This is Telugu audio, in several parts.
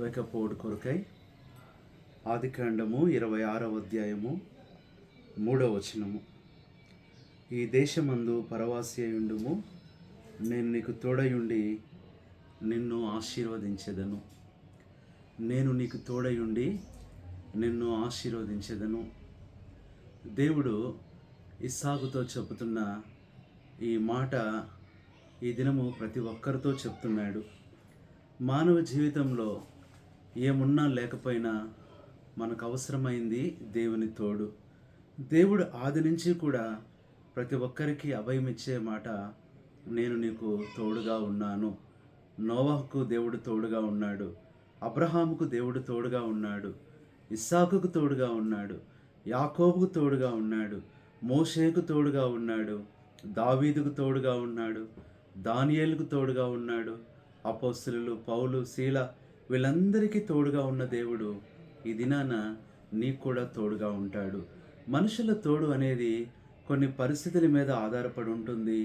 వేకపోడు కొరకై ఆదికాండము ఇరవై ఆరవ అధ్యాయము మూడవ వచనము. ఈ దేశమందు పరవాసి అయుండుము నేను నీకు తోడయుండి నిన్ను ఆశీర్వదించెదను. నేను నీకు తోడయుండి నిన్ను ఆశీర్వదించెదను. దేవుడు ఇస్సాకుతో చెబుతున్న ఈ మాట ఈ దినము ప్రతి ఒక్కరితో చెప్తున్నాడు. మానవ జీవితంలో ఏమున్నా లేకపోయినా మనకు అవసరమైంది దేవుని తోడు. దేవుడు ఆది నుంచి కూడా ప్రతి ఒక్కరికి అభయం ఇచ్చే మాట నేను నీకు తోడుగా ఉన్నాను. నోవాహుకు దేవుడు తోడుగా ఉన్నాడు. అబ్రహాముకు దేవుడు తోడుగా ఉన్నాడు. ఇస్సాకుకు తోడుగా ఉన్నాడు. యాకోబుకు తోడుగా ఉన్నాడు. మోషేకు తోడుగా ఉన్నాడు. దావీదుకు తోడుగా ఉన్నాడు. దానియేలుకు తోడుగా ఉన్నాడు. అపోస్తులు పౌలు శీల వీళ్ళందరికీ తోడుగా ఉన్న దేవుడు ఈ దినాన నీకు కూడా తోడుగా ఉంటాడు. మనుషుల తోడు అనేది కొన్ని పరిస్థితుల మీద ఆధారపడి ఉంటుంది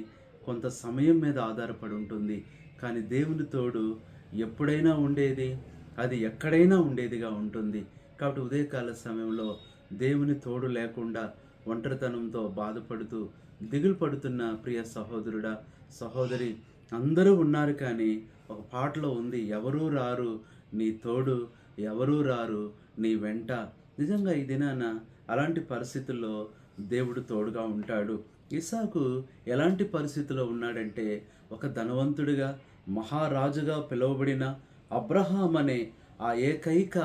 కొంత సమయం మీద ఆధారపడి ఉంటుంది. కానీ దేవుని తోడు ఎప్పుడైనా ఉండేది అది ఎక్కడైనా ఉండేదిగా ఉంటుంది. కాబట్టి ఉదయకాల సమయంలో దేవుని తోడు లేకుండా ఒంటరితనంతో బాధపడుతూ దిగులు పడుతున్న ప్రియ సహోదరుడా సహోదరి అందరూ ఉన్నారు కానీ ఒక పాటలో ఉంది ఎవరూ రారు నీ తోడు ఎవరూ రారు నీ వెంట. నిజంగా ఈ దినాన అలాంటి పరిస్థితుల్లో దేవుడు తోడుగా ఉంటాడు. ఇసాకు ఎలాంటి పరిస్థితిలో ఉన్నాడంటే ఒక ధనవంతుడిగా మహారాజుగా పిలువబడిన అబ్రహాం అనే ఆ ఏకైక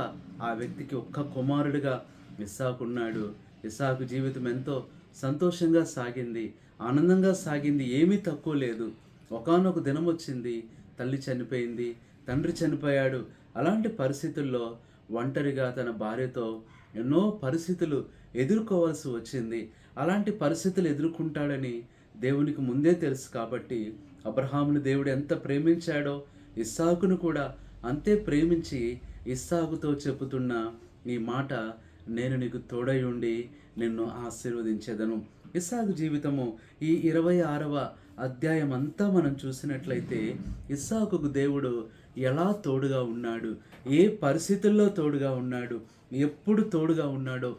ఆ వ్యక్తికి ఒక్క కుమారుడిగా ఇసాకున్నాడు ఇసాకు జీవితం ఎంతో సంతోషంగా సాగింది ఆనందంగా సాగింది ఏమీ తక్కువ లేదు. ఒకానొక దినం వచ్చింది తల్లి చనిపోయింది తండ్రి చనిపోయాడు. అలాంటి పరిస్థితుల్లో ఒంటరిగా తన భార్యతో ఎన్నో పరిస్థితులు ఎదుర్కోవాల్సి వచ్చింది. అలాంటి పరిస్థితులు ఎదుర్కొంటాడని దేవునికి ముందే తెలుసు కాబట్టి అబ్రహాముని దేవుడు ఎంత ప్రేమించాడో ఇస్సాకును కూడా అంతే ప్రేమించి ఇస్సాకుతో చెబుతున్న ఈ మాట నేను నీకు తోడై ఉండి నిన్ను ఆశీర్వదించేదను. ఇస్సాకు జీవితము ఈ ఇరవై ఆరవ అధ్యాయం అంతా మనం చూసినట్లయితే ఇస్సాకుకు దేవుడు ఎలా తోడుగా ఉన్నాడు? ఏ పరిస్థితుల్లో తోడుగా ఉన్నాడు? ఎప్పుడు తోడుగా ఉన్నాడో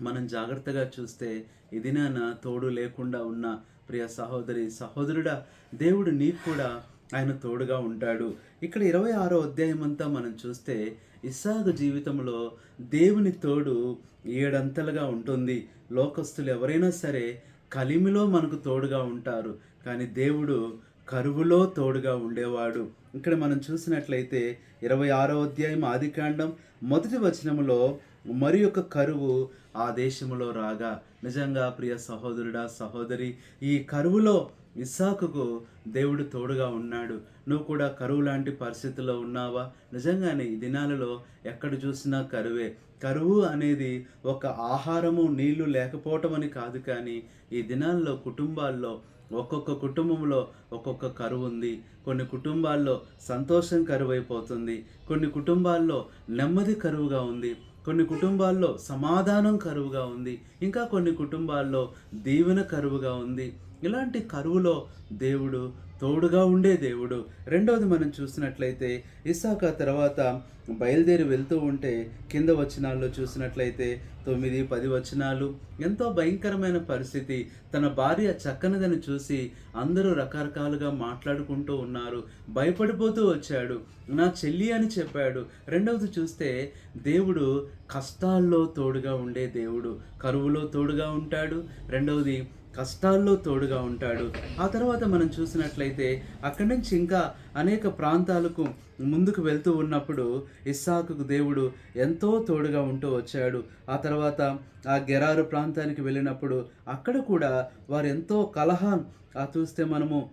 మనం జాగ్రత్తగా చూస్తే ఇది నా తోడు లేకుండా ఉన్న ప్రియ సహోదరి సహోదరుడా దేవుడు నీకు కూడా ఆయన తోడుగా ఉంటాడు. ఇక్కడ ఇరవై ఆరో అధ్యాయం అంతా మనం చూస్తే ఇస్సాకు జీవితంలో దేవుని తోడు ఏడంతలుగా ఉంటుంది. లోకస్తులు ఎవరైనా సరే కలిమిలో మనకు తోడుగా ఉంటారు. కానీ దేవుడు కరువులో తోడుగా ఉండేవాడు. ఇక్కడ మనం చూసినట్లయితే ఇరవై ఆరో అధ్యాయం ఆదికాండం మొదటి వచనములో మరి యొక్క కరువు ఆ దేశంలో రాగా నిజంగా ప్రియ సహోదరుడా సహోదరి ఈ కరువులో ఇస్సాకుకు దేవుడు తోడుగా ఉన్నాడు. నువ్వు కూడా కరువు లాంటి పరిస్థితుల్లో ఉన్నావా? నిజంగానే ఈ దినాలలో ఎక్కడ చూసినా కరువే. కరువు అనేది ఒక ఆహారము నీళ్ళు లేకపోవటం అని కాదు కానీ ఈ దినాల్లో కుటుంబాల్లో ఒక్కొక్క కుటుంబంలో ఒక్కొక్క కరువు ఉంది. కొన్ని కుటుంబాల్లో సంతోషం కరువైపోతుంది. కొన్ని కుటుంబాల్లో నెమ్మది కరువుగా ఉంది. కొన్ని కుటుంబాల్లో సమాధానం కరువుగా ఉంది. ఇంకా కొన్ని కుటుంబాల్లో దీవెన కరువుగా ఉంది. ఇలాంటి కరువులో దేవుడు తోడుగా ఉండే దేవుడు. రెండవది మనం చూసినట్లయితే ఇసాక తర్వాత బయలుదేరి వెళ్తూ ఉంటే కింద వచనాల్లో చూసినట్లయితే తొమ్మిది పది వచనాలు ఎంతో భయంకరమైన పరిస్థితి. తన భార్య చక్కనిదని చూసి అందరూ రకరకాలుగా మాట్లాడుకుంటూ ఉన్నారు. భయపడిపోతూ వచ్చాడు. నా చెల్లి అని చెప్పాడు. రెండవది చూస్తే దేవుడు కష్టాల్లో తోడుగా ఉండే దేవుడు. కరువులో తోడుగా ఉంటాడు. రెండవది కష్టాల్లో తోడుగా ఉంటాడు. ఆ తర్వాత మనం చూసినట్లయితే అక్కడి నుంచి ఇంకా అనేక ప్రాంతాలకు ముందుకు వెళ్తూ ఉన్నప్పుడు ఇస్సాకుకు దేవుడు ఎంతో తోడుగా ఉంటూ వచ్చాడు. ఆ తర్వాత ఆ గెరారు ప్రాంతానికి వెళ్ళినప్పుడు అక్కడ కూడా వారు ఎంతో కలహం ఆ చూస్తే మనము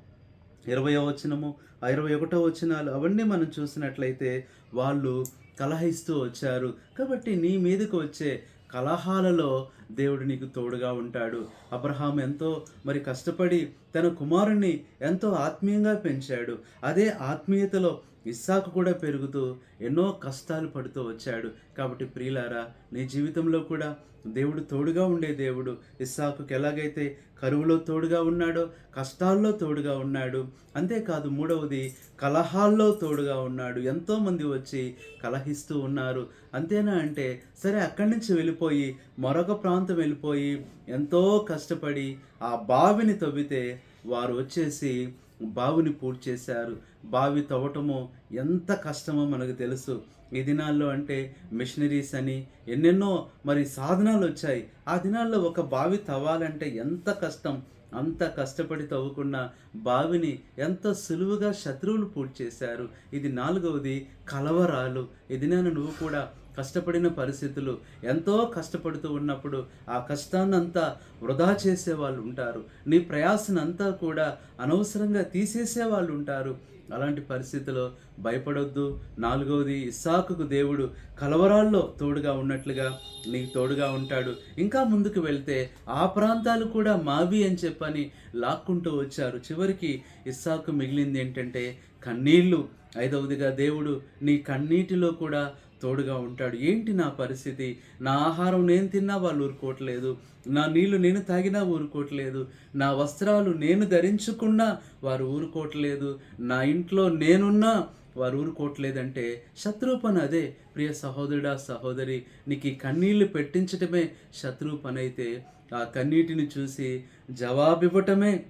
ఇరవయో వచనము ఆ ఇరవై ఒకటో వచనాలు అవన్నీ మనం చూసినట్లయితే వాళ్ళు కలహిస్తూ వచ్చారు. కాబట్టి నీ మీదకు వచ్చే కలహాలలో దేవుడు నీకు తోడుగా ఉంటాడు. అబ్రహాం ఎంతో మరి కష్టపడి తన కుమారుణ్ణి ఎంతో ఆత్మీయంగా పెంచాడు. అదే ఆత్మీయతలో ఇస్సాకు కూడా పెరుగుతూ ఎన్నో కష్టాలు పడుతూ వచ్చాడు. కాబట్టి ప్రియులారా నీ జీవితంలో కూడా దేవుడు తోడుగా ఉండే దేవుడు ఇస్సాకుకి ఎలాగైతే కరువులో తోడుగా ఉన్నాడో కష్టాల్లో తోడుగా ఉన్నాడు అంతేకాదు మూడవది కలహాల్లో తోడుగా ఉన్నాడు. ఎంతోమంది వచ్చి కలహిస్తూ ఉన్నారు. అంతేనా అంటే సరే అక్కడి నుంచి వెళ్ళిపోయి మరొక ప్రాంతం వెళ్ళిపోయి ఎంతో కష్టపడి ఆ బావిని తవ్వితే వారు వచ్చేసి బావిని పూర్తి చేశారు. బావి తవ్వటము ఎంత కష్టమో మనకు తెలుసు. ఈ దినాల్లో అంటే మిషనరీస్ అని ఎన్నెన్నో మరి సాధనాలు వచ్చాయి. ఆ దినాల్లో ఒక బావి తవ్వాలంటే ఎంత కష్టం? అంత కష్టపడి తవ్వుకున్న బావిని ఎంత సులువుగా శత్రువులు పూర్తి చేశారు. ఇది నాలుగవది కలవరాలు. ఇది నేను నువ్వు కూడా కష్టపడిన పరిస్థితులు ఎంతో కష్టపడుతూ ఉన్నప్పుడు ఆ కష్టాన్నంతా వృధా చేసే వాళ్ళు ఉంటారు. నీ ప్రయాసనంతా కూడా అనవసరంగా తీసేసే వాళ్ళు ఉంటారు. అలాంటి పరిస్థితిలో భయపడొద్దు. నాలుగవది ఇస్సాకుకు దేవుడు కలవరాల్లో తోడుగా ఉన్నట్లుగా నీకు తోడుగా ఉంటాడు. ఇంకా ముందుకు వెళ్తే ఆ ప్రాంతాలు కూడా మావి అని చెప్పని లాక్కుంటూ వచ్చారు. చివరికి ఇస్సాకు మిగిలింది ఏంటంటే కన్నీళ్ళు. ఐదవదిగా దేవుడు నీ కన్నీటిలో కూడా తోడుగా ఉంటాడు. ఏంటి నా పరిస్థితి? నా ఆహారం నేను తిన్నా వాళ్ళు ఊరుకోవట్లేదు. నా నీళ్ళు నేను తాగినా ఊరుకోవట్లేదు. నా వస్త్రాలు నేను ధరించుకున్నా వారు ఊరుకోవట్లేదు. నా ఇంట్లో నేనున్నా వారు ఊరుకోవట్లేదంటే శత్రువు పని అదే. ప్రియ సహోదరుడా సహోదరి నీకు ఈ కన్నీళ్ళు పెట్టించటమే శత్రువు పని అయితే. ఆ కన్నీటిని చూసి జవాబివ్వటమే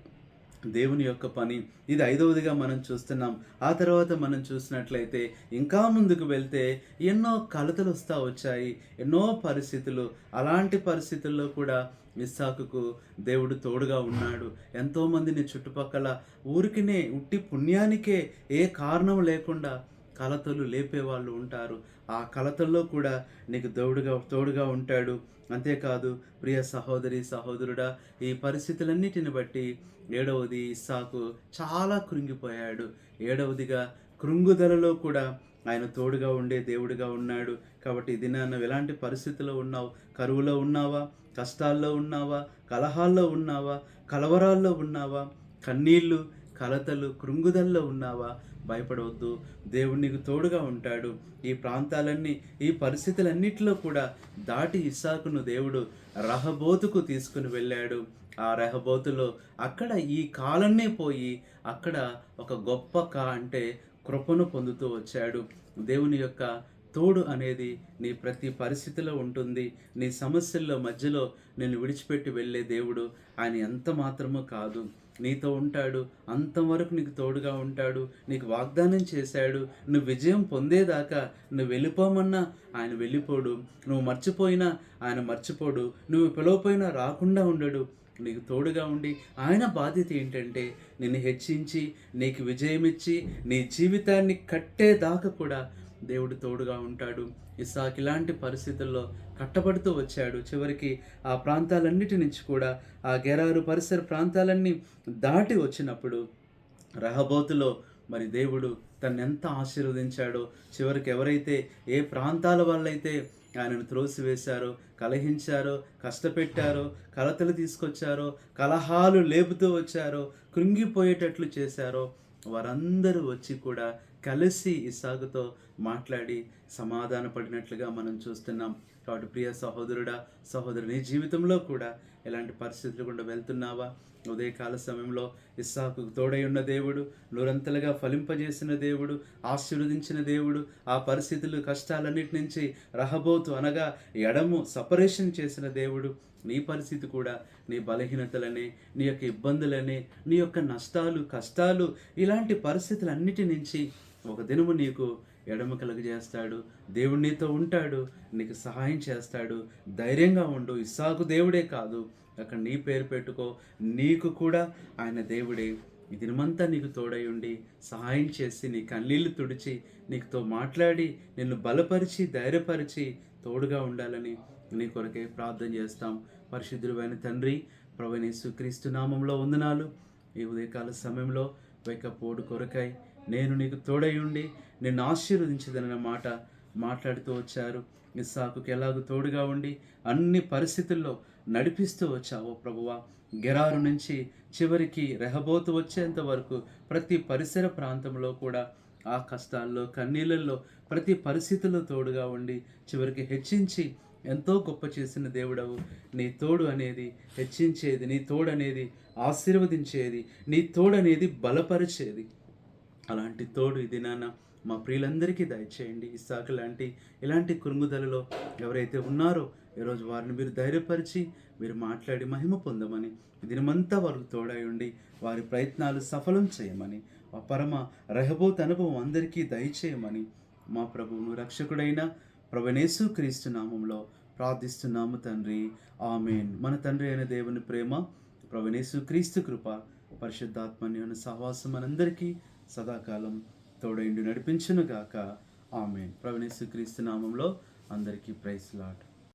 దేవుని యొక్క పని. ఇది ఐదవదిగా మనం చూస్తున్నాం. ఆ తర్వాత మనం చూసినట్లయితే ఇంకా ముందుకు వెళ్తే ఎన్నో కలతలు వస్తూ వచ్చాయి. ఎన్నో పరిస్థితులు. అలాంటి పరిస్థితుల్లో కూడా ఇస్సాకుకు దేవుడు తోడుగా ఉన్నాడు. ఎంతోమందిని చుట్టుపక్కల ఊరికినే ఉట్టి పుణ్యానికే ఏ కారణం లేకుండా కలతలు లేపేవాళ్ళు ఉంటారు. ఆ కలతల్లో కూడా నీకు తోడుగా తోడుగా ఉంటాడు. అంతేకాదు ప్రియ సహోదరి సహోదరుడా ఈ పరిస్థితులన్నిటిని బట్టి ఏడవది ఇస్సాకు చాలా కృంగిపోయాడు. ఏడవదిగా కృంగుదలలో కూడా ఆయన తోడుగా ఉండే దేవుడిగా ఉన్నాడు. కాబట్టి ఇది నాన్న ఎలాంటి పరిస్థితిలో ఉన్నావు? కరువులో ఉన్నావా? కష్టాల్లో ఉన్నావా? కలహాల్లో ఉన్నావా? కలవరాల్లో ఉన్నావా? కన్నీళ్ళు కలతలు కృంగుదల్లో ఉన్నావా? భయపడవద్దు. దేవుడు నీకు తోడుగా ఉంటాడు. ఈ ప్రాంతాలన్నీ ఈ పరిస్థితులన్నిటిలో కూడా దాటి ఇసాకును దేవుడు రహబోతుకు తీసుకుని వెళ్ళాడు. ఆ రెహబోతులో అక్కడ ఈ కాలన్నే పోయి అక్కడ ఒక గొప్ప కా అంటే కృపను పొందుతూ వచ్చాడు. దేవుని యొక్క తోడు అనేది నీ ప్రతి పరిస్థితిలో ఉంటుంది. నీ సమస్యల్లో మధ్యలో నేను విడిచిపెట్టి వెళ్ళే దేవుడు ఆయన ఎంత మాత్రమూ కాదు. నీతో ఉంటాడు అంతవరకు నీకు తోడుగా ఉంటాడు నీకు వాగ్దానం చేశాడు నువ్వు విజయం పొందేదాకా నువ్వు వెళ్ళిపోమన్నా ఆయన వెళ్ళిపోడు నువ్వు మర్చిపోయినా ఆయన మర్చిపోడు నువ్వు పిలవపోయినా రాకుండా ఉండడు నీకు తోడుగా ఉండి ఆయన బాధ్యత ఏంటంటే నిన్ను హెచ్చించి నీకు విజయం ఇచ్చి నీ జీవితాన్ని కట్టేదాకా కూడా దేవుడు తోడుగా ఉంటాడు. ఇసాక్ ఇలాంటి పరిస్థితుల్లో కట్టబడుతూ వచ్చాడు. చివరికి ఆ ప్రాంతాలన్నిటి నుంచి కూడా ఆ గెరారు పరిసర ప్రాంతాలన్నీ దాటి వచ్చినప్పుడు రహబోతులో మరి దేవుడు తను ఎంత ఆశీర్వదించాడో చివరికి ఎవరైతే ఏ ప్రాంతాల వాళ్ళైతే ఆయనను త్రోసివేశారో కలహించారో కష్టపెట్టారో కలతలు తీసుకొచ్చారో కలహాలు లేపుతూ వచ్చారో కృంగిపోయేటట్లు చేశారో వారందరూ వచ్చి కూడా కలిసి ఇసాగుతో మాట్లాడి సమాధానపడినట్లుగా మనం చూస్తున్నాం. కాబట్టి ప్రియ సహోదరుడా సహోదరు నీ జీవితంలో కూడా ఎలాంటి పరిస్థితులు గుండా వెళ్తున్నావా? ఉదయకాల సమయంలో ఇస్సాకు తోడై ఉన్న దేవుడు నూరంతలుగా ఫలింపజేసిన దేవుడు ఆశీర్వదించిన దేవుడు ఆ పరిస్థితులు కష్టాలన్నిటి నుంచి రహబోతు అనగా ఎడము సపరేషన్ చేసిన దేవుడు నీ పరిస్థితి కూడా నీ బలహీనతలనే నీ యొక్క ఇబ్బందులనే నీ యొక్క నష్టాలు కష్టాలు ఇలాంటి పరిస్థితులన్నిటి నుంచి ఒక దినము నీకు ఎడమ కలుగజేస్తాడు దేవుడు నీతో ఉంటాడు నీకు సహాయం చేస్తాడు ధైర్యంగా ఉండు ఇస్సాకు దేవుడే కాదు. అక్కడ నీ పేరు పెట్టుకో నీకు కూడా ఆయన దేవుడే. ఈ దినమంతా నీకు తోడై ఉండి సహాయం చేసి నీ కన్నీళ్ళు తుడిచి నీకుతో మాట్లాడి నిన్ను బలపరిచి ధైర్యపరిచి తోడుగా ఉండాలని నీ కొరకే ప్రార్థన చేస్తాం. పరిశుద్ధుడైన తండ్రి ప్రవణేశు క్రీస్తు నామంలో వందనాలు. ఈ ఉదయకాల సమయంలో వెక్కపోడు కొరకై నేను నీకు తోడై ఉండి నిన్ను ఆశీర్వదించదన్న మాట మాట్లాడుతూ వచ్చారు. ఇస్సాకుకి ఎలాగో తోడుగా ఉండి అన్ని పరిస్థితుల్లో నడిపిస్తూ వచ్చావు ప్రభువా. గెరారు నుంచి చివరికి రెహబోతు వచ్చేంత వరకు ప్రతి పరిసర ప్రాంతంలో కూడా ఆ కష్టాల్లో కన్నీళ్ళల్లో ప్రతి పరిస్థితుల్లో తోడుగా ఉండి చివరికి హెచ్చించి ఎంతో గొప్ప చేసిన దేవుడవు. నీ తోడు అనేది హెచ్చించేది నీ తోడు అనేది ఆశీర్వదించేది నీ తోడు అనేది బలపరిచేది. అలాంటి తోడు ఈ దినాన మా ప్రియులందరికీ దయచేయండి. ఇసాకు లాంటి ఇలాంటి కురుముదలలో ఎవరైతే ఉన్నారో ఈరోజు వారిని మీరు ధైర్యపరిచి మీరు మాట్లాడి మహిమ పొందమని దినమంతా వారికి తోడై ఉండి వారి ప్రయత్నాలు సఫలం చేయమని ఆ పరమ రహబోత్ అనుభవం అందరికీ దయచేయమని మా ప్రభువును రక్షకుడైన ప్రభనేసు క్రీస్తు నామంలో ప్రార్థిస్తున్నాము తండ్రి. ఆమెన్. మన తండ్రి అయిన దేవుని ప్రేమ ప్రభనేసు క్రీస్తు కృప పరిశుద్ధాత్మన్యోని సహవాసం మనందరికీ సదాకాలం తోడైండి నడిపించునుగాక. ఆమె ప్రవణేసు క్రీస్తు నామంలో అందరికీ ప్రైస్ లాట్